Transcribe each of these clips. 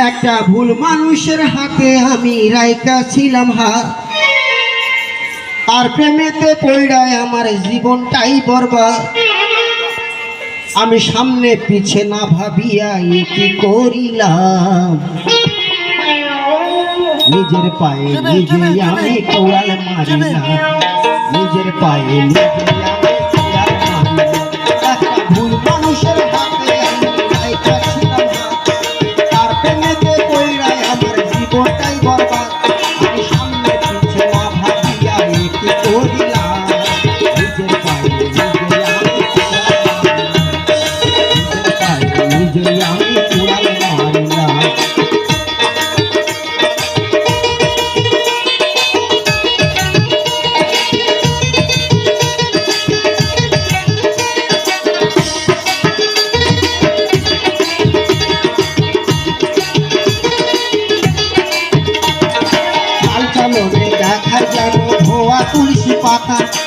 একটা ভুল মানুষের হাতে আমি রাইকা ছিলাম হাত আর প্রেমেতে পড়ায় আমার জীবনটাই বরবাদ। আমি সামনে পিছে না ভাবিয়া কি করিলাম? নিজের পায়ে নিজে আমি কোয়াল মারিলাম। নিজের পায়ে নিজে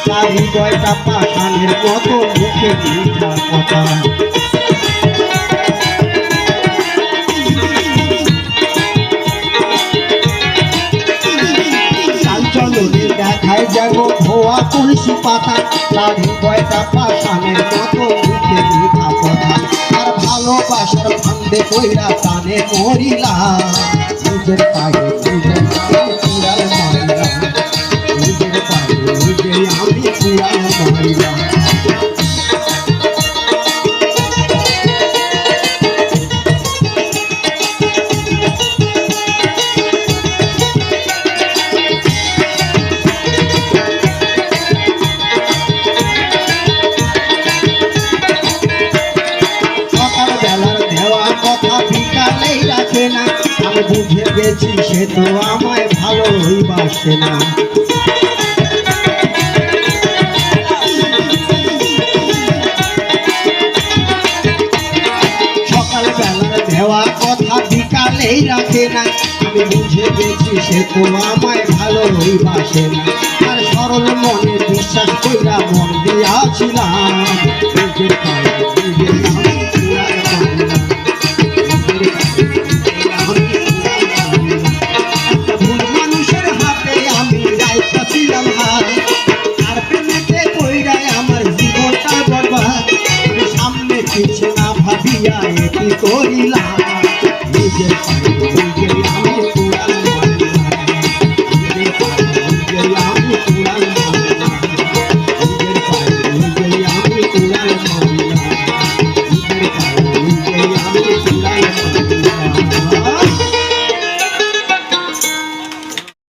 তার হৃদয়টা পাষাণের মতো মুখে মিঠা কথা। দেখায় যেন ধোয়া তুলসী পাতা তার হৃদয়টা পাষাণের মতো মুখে মিঠা কথা। আর ভালোবাসার ফান্দে কইরা টানে মরিলাম নিজের পায়ে বুঝে গেছি সে তো আমায় ভালোই বাসে না। কথা বিকালেই রাখে না আমি বুঝে গেছি সে তো আমায় ভালোই বাসে না। আর সরল মনে বিশ্বাস কইরা মন দিয়াছিলাম। নিজের পায়ে করিয়া কি নিজের